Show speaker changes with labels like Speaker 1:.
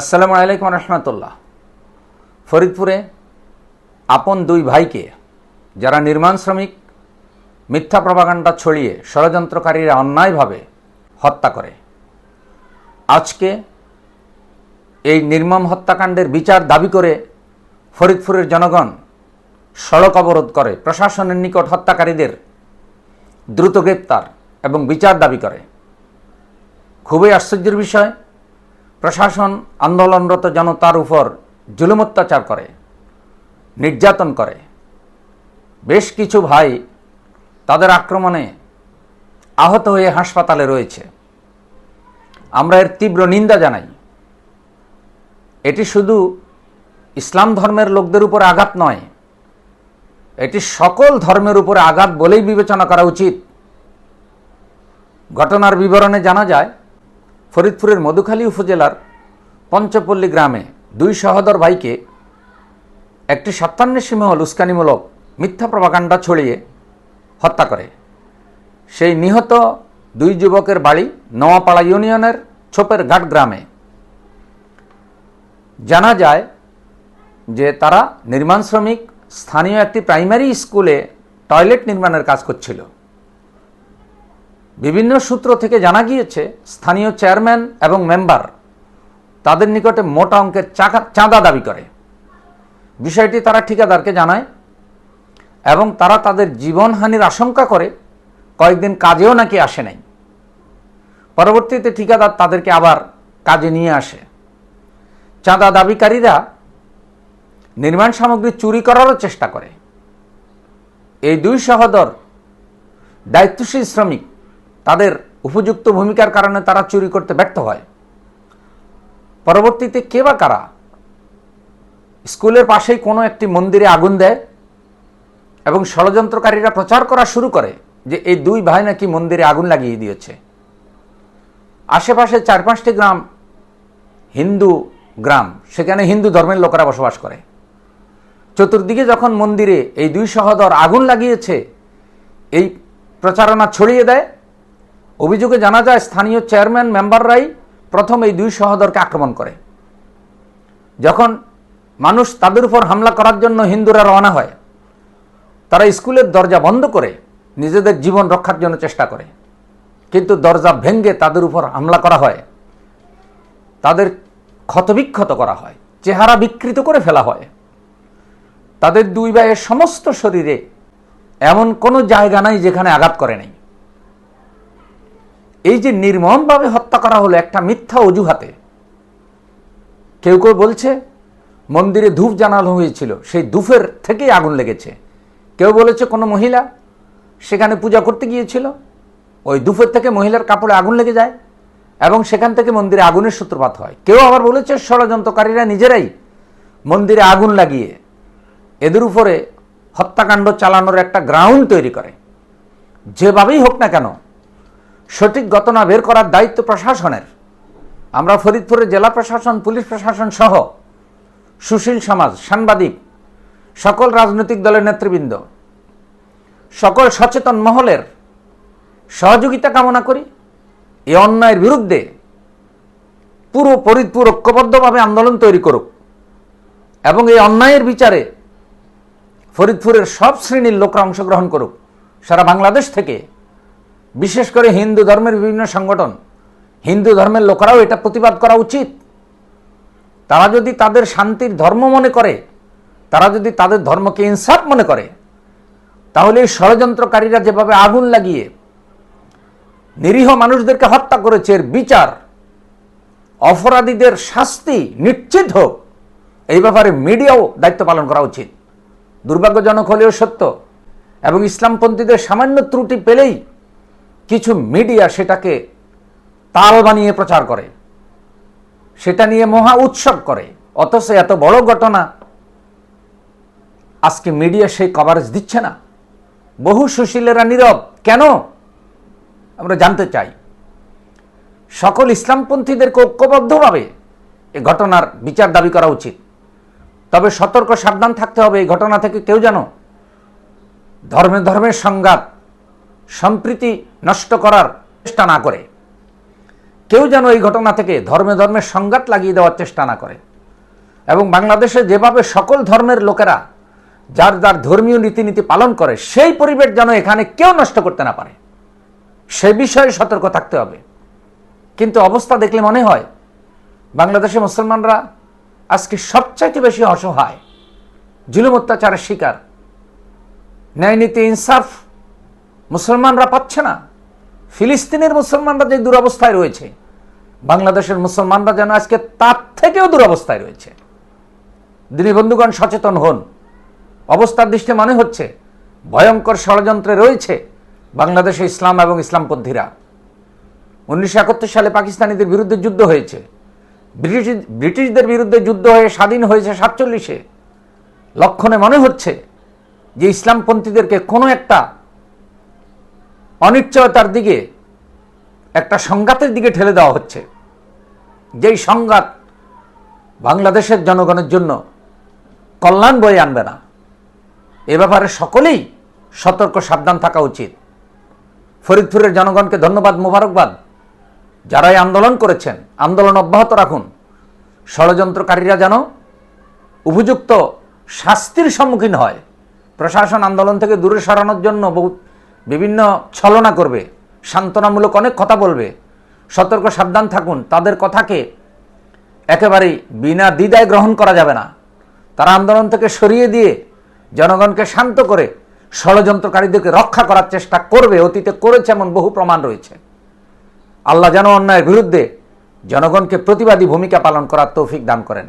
Speaker 1: আসসালামু আলাইকুম রহমতুল্লাহ। ফরিদপুরে আপন দুই ভাইকে যারা নির্মাণ শ্রমিক, মিথ্যা প্রভাকাণ্ডা ছড়িয়ে ষড়যন্ত্রকারীরা অন্যায়ভাবে হত্যা করে। আজকে এই নির্মম হত্যাকাণ্ডের বিচার দাবি করে ফরিদপুরের জনগণ সড়ক অবরোধ করে, প্রশাসনের নিকট হত্যাকারীদের দ্রুত গ্রেপ্তার এবং বিচার দাবি করে। খুবই আশ্চর্যের বিষয় প্রশাসন আন্দোলনরত জনতার উপর জুলুম অত্যাচার করে, নির্যাতন করে। বেশ কিছু ভাই তাদের আক্রমণে আহত হয়ে হাসপাতালে রয়েছে। আমরা এর তীব্র নিন্দা জানাই। এটি শুধু ইসলাম ধর্মের লোকদের উপর আঘাত নয়, এটি সকল ধর্মের উপরে আঘাত বলেই বিবেচনা করা উচিত। ঘটনার বিবরণে জানা যায় ফরিদপুরের মধুখালী উপজেলার পঞ্চপল্লী গ্রামে দুই সহোদর ভাইকে একটি সত্যান্বেষী মহল উস্কানিমূলক মিথ্যা প্রভাকাণ্ডা ছড়িয়ে হত্যা করে। সেই নিহত দুই যুবকের বাড়ি নোয়াপাড়া ইউনিয়নের ছোপের ঘাট গ্রামে। জানা যায় যে তারা নির্মাণ শ্রমিক, স্থানীয় একটি প্রাইমারি স্কুলে টয়লেট নির্মাণের কাজ করছিল। বিভিন্ন সূত্র থেকে জানা গিয়েছে, স্থানীয় চেয়ারম্যান এবং মেম্বার তাদের নিকটে মোটা অঙ্কের চাঁদা দাবি করে। বিষয়টি তারা ঠিকাদারকে জানায় এবং তারা তাদের জীবনহানির আশঙ্কা করে কয়েকদিন কাজেও নাকি আসে নাই। পরবর্তীতে ঠিকাদার তাদেরকে আবার কাজে নিয়ে আসে। চাঁদা দাবিকারীরা নির্মাণ সামগ্রী চুরি করারও চেষ্টা করে। এই দুই সহদর দায়িত্বশীল শ্রমিক তাদের উপযুক্ত ভূমিকার কারণে তারা চুরি করতে ব্যর্থ হয়। পরবর্তীতে কে বা কারা স্কুলের পাশেই কোনো একটি মন্দিরে আগুন দেয় এবং ষড়যন্ত্রকারীরা প্রচার করা শুরু করে যে এই দুই ভাই নাকি মন্দিরে আগুন লাগিয়ে দিয়েছে। আশেপাশে চার পাঁচটি গ্রাম হিন্দু গ্রাম, সেখানে হিন্দু ধর্মের লোকেরা বসবাস করে। চতুর্দিকে যখন মন্দিরে এই দুই সহোদর আগুন লাগিয়েছে, এই প্রচারণা ছড়িয়ে দেয় অভিযোগে জানা যায়, স্থানীয় চেয়ারম্যান মেম্বাররাই প্রথম এই দুই সহদরকে আক্রমণ করে। যখন মানুষ তাদের উপর হামলা করার জন্য হিন্দুরা রওনা হয়, তারা স্কুলের দরজা বন্ধ করে নিজেদের জীবন রক্ষার জন্য চেষ্টা করে। কিন্তু দরজা ভেঙ্গে তাদের উপর হামলা করা হয়, তাদের ক্ষতবিক্ষত করা হয়, চেহারা বিকৃত করে ফেলা হয়। তাদের দুই ভাইয়ের সমস্ত শরীরে এমন কোনো জায়গা নাই যেখানে আঘাত করে নাই। এই যে নির্মমভাবে হত্যা করা হলো একটা মিথ্যা অজুহাতে, কেউ কেউ বলছে, মন্দিরে ধূপ জানানো হয়েছিল, সেই ধূপের থেকেই আগুন লেগেছে। কেউ বলেছে কোনো মহিলা সেখানে পূজা করতে গিয়েছিল, ওই ধূপের থেকে মহিলার কাপড়ে আগুন লেগে যায় এবং সেখান থেকে মন্দিরে আগুনের সূত্রপাত হয়। কেউ আবার বলেছে ষড়যন্ত্রকারীরা নিজেরাই মন্দিরে আগুন লাগিয়ে এদের উপরে হত্যাকাণ্ড চালানোর একটা গ্রাউন্ড তৈরি করে। যেভাবেই হোক না কেন সঠিক ঘটনা বের করার দায়িত্ব প্রশাসনের। আমরা ফরিদপুরের জেলা প্রশাসন, পুলিশ প্রশাসন সহ সুশীল সমাজ, সাংবাদিক, সকল রাজনৈতিক দলের নেতৃবৃন্দ, সকল সচেতন মহলের সহযোগিতা কামনা করি। এই অন্যায়ের বিরুদ্ধে পুরো ফরিদপুর ঐক্যবদ্ধভাবে আন্দোলন তৈরি করুক এবং এই অন্যায়ের বিচারে ফরিদপুরের সব শ্রেণির লোকরা অংশগ্রহণ করুক। সারা বাংলাদেশ থেকে বিশেষ করে হিন্দু ধর্মের বিভিন্ন সংগঠন। হিন্দু ধর্মের লোকেরাও এটা প্রতিবাদ করা উচিত। তারা যদি তাদের শান্তির ধর্ম মনে করে, তারা যদি তাদের ধর্মকে ইনসাফ মনে করে, তাহলে এই ষড়যন্ত্রকারীরা যেভাবে আগুন লাগিয়ে নিরীহ মানুষদেরকে হত্যা করেছে, এর বিচার, অপরাধীদের শাস্তি নিশ্চিত হোক, এই ব্যাপারে মিডিয়াও দায়িত্ব পালন করা উচিত। দুর্ভাগ্যজনক হলেও সত্য। এবং ইসলামপন্থীদের সামান্য ত্রুটি পেলেই কিছু মিডিয়া সেটাকে তাল বানিয়ে প্রচার করে। সেটা নিয়ে মহা উৎসব করে। অথচ এত বড় ঘটনা আজকে মিডিয়া সেই কভারেজ দিচ্ছে না। বহু সুশীলেরা নীরব। কেন? আমরা জানতে চাই। সকল ইসলামপন্থীদেরকে ঐক্যবদ্ধভাবে এ ঘটনার বিচার দাবি করা উচিত। তবে সতর্ক সাবধান থাকতে হবে। এই ঘটনা থেকে কেউ যেন ধর্মে ধর্মের সংঘাত সম্প্রীতি নষ্ট করার চেষ্টা না করে। কেউ যেন এই ঘটনা থেকে ধর্মে ধর্মের সংঘাত লাগিয়ে দেওয়ার চেষ্টা না করে এবং বাংলাদেশে যেভাবে সকল ধর্মের লোকেরা যার যার ধর্মীয় রীতিনীতি পালন করে, সেই পরিবেশ যেন এখানে কেউ নষ্ট করতে না পারে। সে বিষয়ে সতর্ক থাকতে হবে। কিন্তু অবস্থা দেখলে মনে হয়, বাংলাদেশে মুসলমানরা আজকে সবচাইতে বেশি অসহায়, জুলুম অত্যাচারের শিকার ন্যায় নীতি ইনসাফ মুসলমানরা পাচ্ছে না। ফিলিস্তিনের মুসলমানরা যে দুরবস্থায় রয়েছে, বাংলাদেশের মুসলমানরা যেন আজকে তার থেকেও দুরবস্থায় রয়েছে। দিনী বন্ধুগণ, সচেতন হন। অবস্থার দৃষ্টি মনে হচ্ছে, ভয়ঙ্কর ষড়যন্ত্রে রয়েছে বাংলাদেশে ইসলাম এবং ইসলামপন্থীরা। উনিশশো একাত্তর সালে পাকিস্তানিদের বিরুদ্ধে যুদ্ধ হয়েছে। ব্রিটিশ, ব্রিটিশদের বিরুদ্ধে যুদ্ধ হয়ে স্বাধীন হয়েছে সাতচল্লিশে। লক্ষণে মনে হচ্ছে যে ইসলামপন্থীদেরকে কোনো একটা অনিশ্চয়তার দিকে, একটা সংঘাতের দিকে ঠেলে দেওয়া হচ্ছে। যেই সংঘাত বাংলাদেশের জনগণের জন্য কল্যাণ বয়ে আনবে না, এ ব্যাপারে সকলেই সতর্ক, সাবধান থাকা উচিত। ফরিদপুরের জনগণকে ধন্যবাদ, মোবারকবাদ। যারাই আন্দোলন করেছেন, আন্দোলন অব্যাহত রাখুন। ষড়যন্ত্রকারীরা যেন উপযুক্ত শাস্তির সম্মুখীন হয়। প্রশাসন আন্দোলন থেকে দূরে সরানোর জন্য বহু বিভিন্ন ছলনা করবে, সান্ত্বনামূলক অনেক কথা বলবে। সতর্ক, সাবধান থাকুন, তাদের কথাকে একেবারেই বিনা দ্বিধায় গ্রহণ করা যাবে না। তারা আন্দোলন থেকে সরিয়ে দিয়ে জনগণকে শান্ত করে ষড়যন্ত্রকারীদেরকে রক্ষা করার চেষ্টা করবে, অতীতে করেছে এমন বহু প্রমাণ রয়েছে। আল্লাহ যেন অন্যায়ের বিরুদ্ধে জনগণকে প্রতিবাদী ভূমিকা পালন করার তৌফিক দান করেন।